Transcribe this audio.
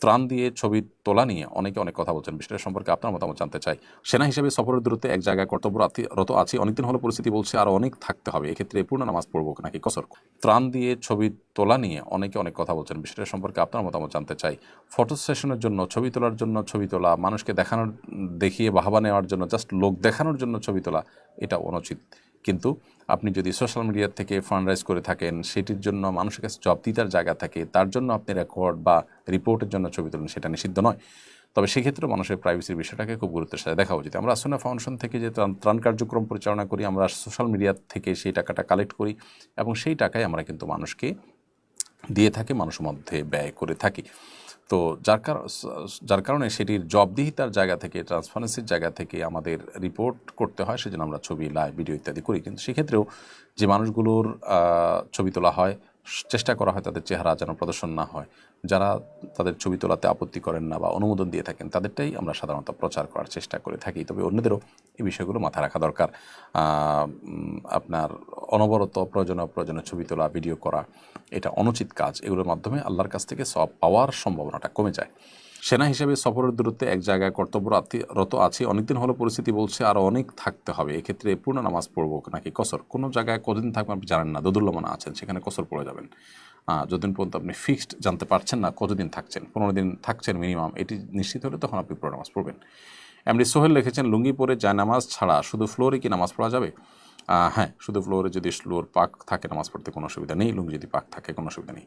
ত্রাণ দিয়ে ছবি তোলা নিয়ে অনেকে অনেক কথা বলছেন। বিষয়টা সম্পর্কে আপনার মতামত জানতে চাই। সেনা হিসেবে সফরের দূরত্বে এক জায়গায় কর্তব্যরত আছি। অনেকদিন হলো পরিস্থিতি বলছে আরও অনেক থাকতে হবে। এক্ষেত্রে পূর্ণ নামাজ পড়ব নাকি কসর ত্রাণ দিয়ে ছবি তোলা নিয়ে অনেকে অনেক কথা বলছেন। বিষয়টা সম্পর্কে আপনার মতামত জানতে চাই। ফটো সেশনের জন্য, ছবি তোলার জন্য ছবি তোলা, মানুষকে দেখানোর, দেখিয়ে বাহাবা নেওয়ার জন্য জাস্ট লোক দেখানোর জন্য ছবি তোলা, এটা অনুচিত। কিন্তু আপনি যদি সোশ্যাল মিডিয়া থেকে ফান্ড রাইজ করে থাকেন, সেটির জন্য মানুষের কাছে জবাবদিহিতার জায়গা থাকে, তার জন্য আপনি রেকর্ড বা রিপোর্টের জন্য ছবি তোলেন, সেটা নিষিদ্ধ নয়। তবে সেক্ষেত্রে মানুষের প্রাইভেসির বিষয়টাকে খুব গুরুত্বের সাথে দেখা উচিত আমরা আসনা ফাউন্ডেশন থেকে যে ত্রাণ ত্রাণ কার্যক্রম পরিচালনা করি, আমরা সোশ্যাল মিডিয়া থেকে সেই টাকাটা কালেক্ট করি এবং সেই টাকায় আমরা কিন্তু মানুষকে দিয়ে থাকি, মানুষের মধ্যে ব্যয় করে থাকি। তো যার কারণ যার কারণে সেটির জবদিহিতার জায়গা থেকে ট্রান্সপারেন্সির জায়গা থেকে আমাদের রিপোর্ট করতে হয়, সেজন্য আমরা ছবি লাইভ ভিডিও ইত্যাদি করি। কিন্তু সেক্ষেত্রেও যে মানুষগুলোর ছবি তোলা হয় চেষ্টা করা হয় তাদের চেহারা যেন প্রদর্শন না হয়। যারা তাদের ছবি তোলাতে আপত্তি করেন না বা অনুমোদন দিয়ে থাকেন, তাদেরটাই আমরা সাধারণত প্রচার করার চেষ্টা করে থাকি। তবে অন্যদেরও এই বিষয়গুলো মাথায় রাখা দরকার। আপনার অনবরত প্রয়োজন অপ্রয়োজনীয় ছবি তোলা, ভিডিও করা, এটা অনুচিত কাজ। এগুলোর মাধ্যমে আল্লাহর কাছ থেকে সব পাওয়ার সম্ভাবনাটা কমে যায়। সেনা হিসেবে সফরের দূরত্বে এক জায়গায় কর্তব্যরত আছি। অনেকদিন হলো পরিস্থিতি বলছে আরও অনেক থাকতে হবে। এক্ষেত্রে পূর্ণ নামাজ পড়ব নাকি কসর? কোনো জায়গায় কতদিন থাকবেন আপনি জানেন না। দোদুল্যমানা আছেন, সেখানে কসর পড়ে যাবেন। যতদিন পর্যন্ত আপনি ফিক্সড জানতে পারছেন না কতদিন থাকছেন, পনেরো দিন থাকছেন মিনিমাম, এটি নিশ্চিত হলে তখন আপনি পুরো নামাজ পড়বেন। এমনি সোহেল লিখেছেন, লুঙ্গি পরে নামাজ ছাড়া শুধু ফ্লোরে কি নামাজ পড়া যাবে? হ্যাঁ শুধু ফ্লোরে যদি ফ্লোর পাক থাকে নামাজ পড়তে কোনো অসুবিধা নেই, লুঙ্গি যদি পাক থাকে কোনো অসুবিধা নেই।